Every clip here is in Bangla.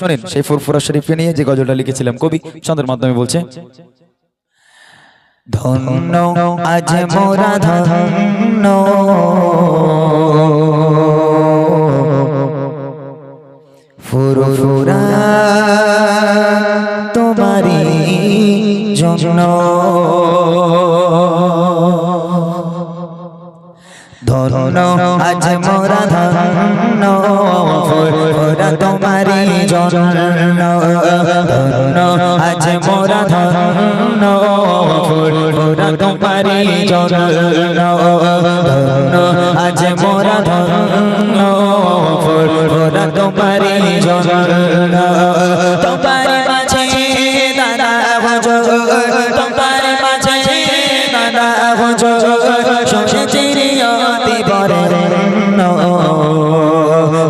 শোনেন, সেই ফুরফুরা শরীফকে নিয়ে যে গজলটা লিখেছিলাম, কবি ছন্দের মাধ্যমে বলছে, ধন্য আজ মোরা ধন্য। ফুরফুরা তোমারি জন্য। ধন্য আজ মোরা জন্য আজ মোরা ধন্য ফুরফুরা তোমারি জন্য আজ মোরা ধন্য ফুরফুরা তোমারি জন্য তোমার মাঝে দাদা ভজো তোমার মাঝে দাদা ভজো সে চিরিয়তি বরেণ্য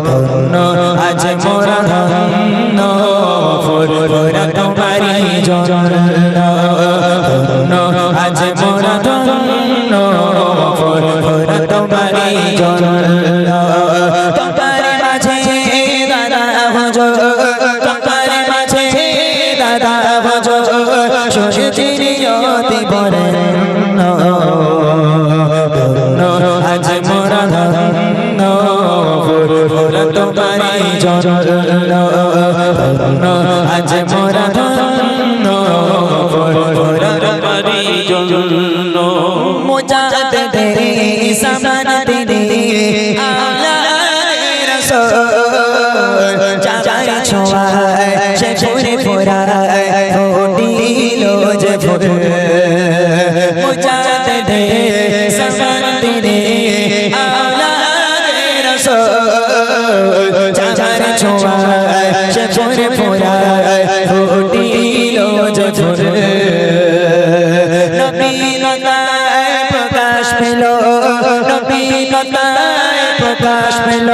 ধন্য আজ মোরা ধন্য তোমারি নবীনতায় প্রকাশ পেল।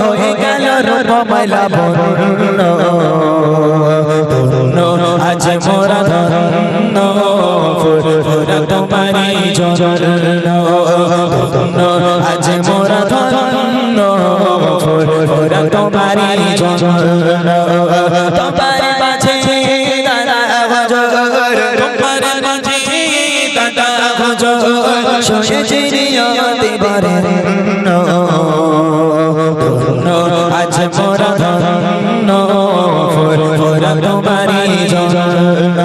হয়ে গেল রূপমলা বরুণ। ধন্য আজ মোরা ধন্য। তোমারি জন্য ধন্য বরেণ্য ধন্য আজ মোরা ধন্য ফুরফুরা তোমারি জন্য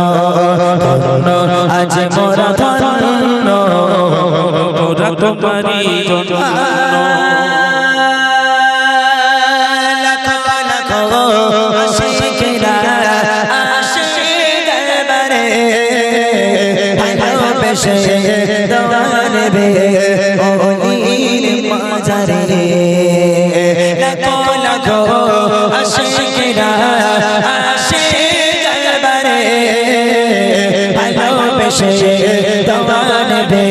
আজ মোরা ধন্য ফুরফুরা তোমারি জন্য দোয়ান বে ওলির মাজারে লাখো লাখো আশিকেরা আশিক দরবারে ভালোবেসে দোয়ান বে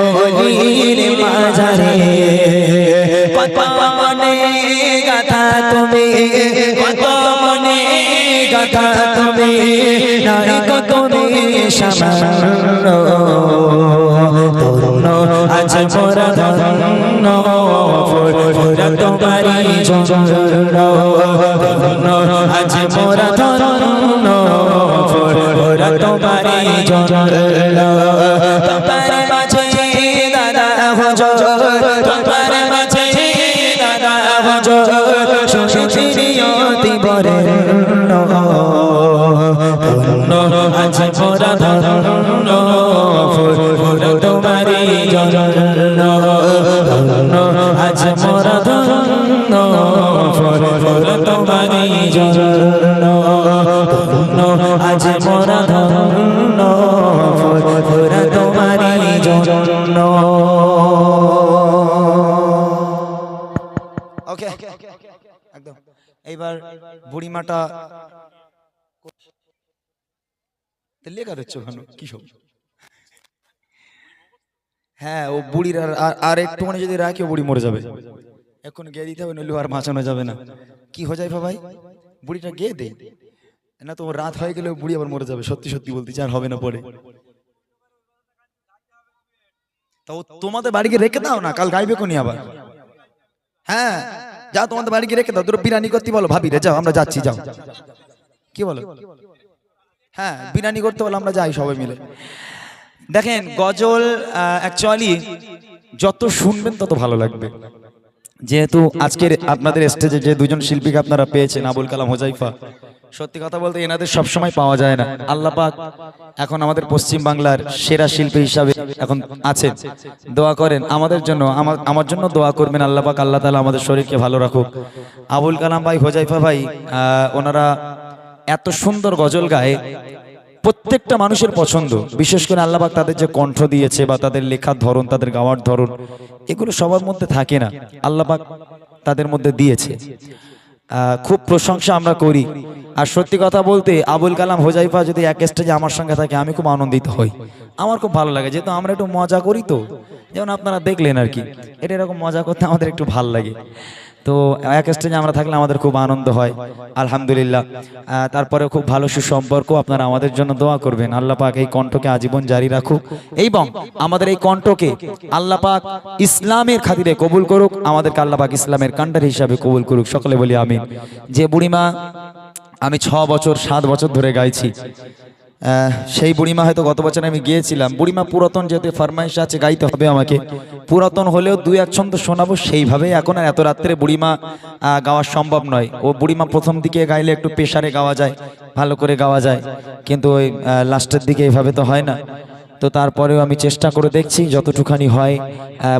ওলির মাজারে কত মনে গাথা তুমি, কত মনে গাথা তুমি, নাই কত তুমি সামান্য আজ মোরা ধন্য ফুরফুরা তোমারি ধন্য আজ মোরা ধন্য ফুরফুরা তোমারি জন্য তোমার মাঝে দাদা ভজো তোমার মাঝে দাদা শুনে চিরিয়তি বরেণ্য আজ মোরা ধন্য তোমারি জন্য মোরা ধন্য ফুরফুরা তোমারি জন্য এইবার বুড়িমাটা কি সব হ্যাঁ ও বুড়ির আর আর- আর একটুখানি যদি রাখি ও বুড়ি মরে যাবে এখন গিয়ে দিতে হবে নইলে আর বাঁচানো যাবে না কি হয়ে যায় ভাই বুড়িটা গিয়ে দে না তো ও রাত হয়ে গেলে বুড়ি আবার মরে যাবে, সত্যি সত্যি বলতে আর হবে না পরে। তা তোমাদের বাড়িকে রেখে দাও না, কাল গাইবে কোনি আবার? হ্যাঁ যা তোমাদের বাড়িকে রেখে দাও, দুটো বিরিয়ানি করতে বলো, ভাবি রে, যাও, আমরা যাচ্ছি, যাও। কি বলো? হ্যাঁ বিরিয়ানি করতে বলো, আমরা যাই সবাই মিলে। দেখেন, গজল অ্যাকচুয়ালি যত শুনবেন তত ভালো লাগবে। যেহেতু আজকের আপনাদের স্টেজে যে দুজন শিল্পীকে আপনারা পেয়েছেন, আবুল কালাম হোজাইফা সত্যি কথা বলতে এনাদের সবসময় পাওয়া যায় না। আল্লাহ পাক এখন আমাদের পশ্চিম বাংলার সেরা শিল্পী হিসাবে এখন আছেন। দোয়া করেন আমাদের জন্য, আমার আমার জন্য দোয়া করবেন আল্লাহ পাক। আল্লাহ তালা আমাদের শরীরকে ভালো রাখুক। আবুল কালাম ভাই, হোজাইফা ভাই ওনারা এত সুন্দর গজল গায়ে। প্রত্যেকটা মানুষের পছন্দ। বিশেষ করে আল্লাহবাক তাদের যে কণ্ঠ দিয়েছে বা তাদের লেখার ধরন, তাদের গাওয়ার ধরন, এগুলো সবার মধ্যে থাকে না। আল্লাহবাক তাদের মধ্যে দিয়েছে। খুব প্রশংসা আমরা করি। আর সত্যি কথা বলতে আবুল কালাম হোজাইফা যদি এক স্টেজে আমার সঙ্গে থাকে, আমি খুব আনন্দিত হই। আমার খুব ভালো লাগে, যেহেতু আমরা একটু মজা করি তো। যেমন আপনারা দেখলেন আর কি, এটা এরকম মজা করতে আমাদের একটু ভালো লাগে। তো এক স্টেজে আমরা থাকলে আমাদের খুব আনন্দ হয়, আলহামদুলিল্লাহ। তারপরে খুব ভালো সুসম্পর্ক, আপনারা আমাদের জন্য দোয়া করবেন। আল্লাহ পাক এই কণ্ঠকে আজীবন জারি রাখুক। এবং আমাদের এই কণ্ঠকে আল্লাহ পাক ইসলামের খাতিরে কবুল করুক, আমাদেরকে আল্লাহ পাক ইসলামের কান্ডার হিসাবে কবুল করুক। সকলে বলি আমি যে বুড়িমা আমি ছ বছর, সাত বছর ধরে গাইছি। সেই বুড়িমা হয়তো গত বছর আমি গিয়েছিলাম। বুড়িমা পুরাতন যেহেতু ফার্মাইশ আছে, গাইতে হবে আমাকে। পুরাতন হলেও দুই এক ছন্দ শোনাবো সেইভাবে এখন আর এত রাত্রে বুড়িমা গাওয়া সম্ভব নয়। ও বুড়িমা প্রথম দিকে গাইলে একটু পেশারে গাওয়া যায়, ভালো করে গাওয়া যায়। কিন্তু ওই লাস্টের দিকে এইভাবে তো হয় না। তো তারপরেও আমি চেষ্টা করে দেখছি যতটুখানি হয়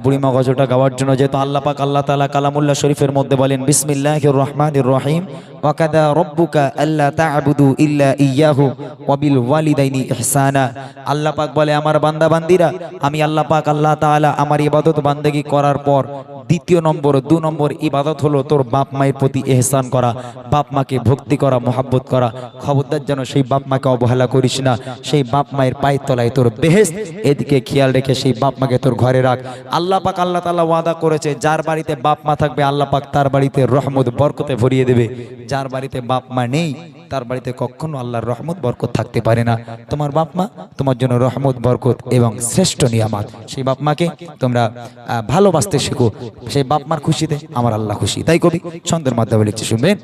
বুড়িমা গজলটা গাওয়ার জন্য। যেহেতু আল্লাহ পাক আল্লাহ তালা কালামুল্লাহ শরীফের মধ্যে বলেন বিসমিল্লাহ রহমান রহিম। ওয়াকাদা রব্বুকা আল্লাহ তা'বুদু ইল্লা ইয়াহু ওয়াবিল ওয়ালিদাইনি ইহসানা। আল্লাহ পাক বলে, আমার বান্দা বান্দিরা আমি আল্লাহ পাক আল্লাহ তাআলা আমার ইবাদত বান্দেগি করার পর দ্বিতীয় নম্বর, দু নম্বর ইবাদত হলো তোর বাপ মায়ের প্রতি এহসান করা, বাপ মাকে ভক্তি করা, মোহাব্বত করা। খবরদার যেন সেই বাপ মাকে অবহেলা করিস না, সেই বাপ মায়ের পায়ের তলায় তোর বেহেস্ত এদিকে খেয়াল রেখে সেই বাপ মাকে তোর ঘরে রাখ। আল্লাহ পাক আল্লাহ তাআলা ওয়াদা করেছে, যার বাড়িতে বাপ মা থাকবে, আল্লাহ পাক তার বাড়িতে রহমত, বরকতে ভরিয়ে দেবে। যার বাড়িতে বাপ মা নেই তার বাড়িতে কখনো আল্লাহর রহমত, বরকত থাকতে পারে না। তোমার বাপ মা তোমার জন্য রহমত, বরকত এবং শ্রেষ্ঠ নিয়ামত। সেই বাপ মাকে তোমরা ভালোবাসতে শেখো। সেই বাপ মার খুশিতে আমার আল্লাহ খুশি। তাই কবি ছন্দের মাধ্যমে লিখছে, শুনবেন?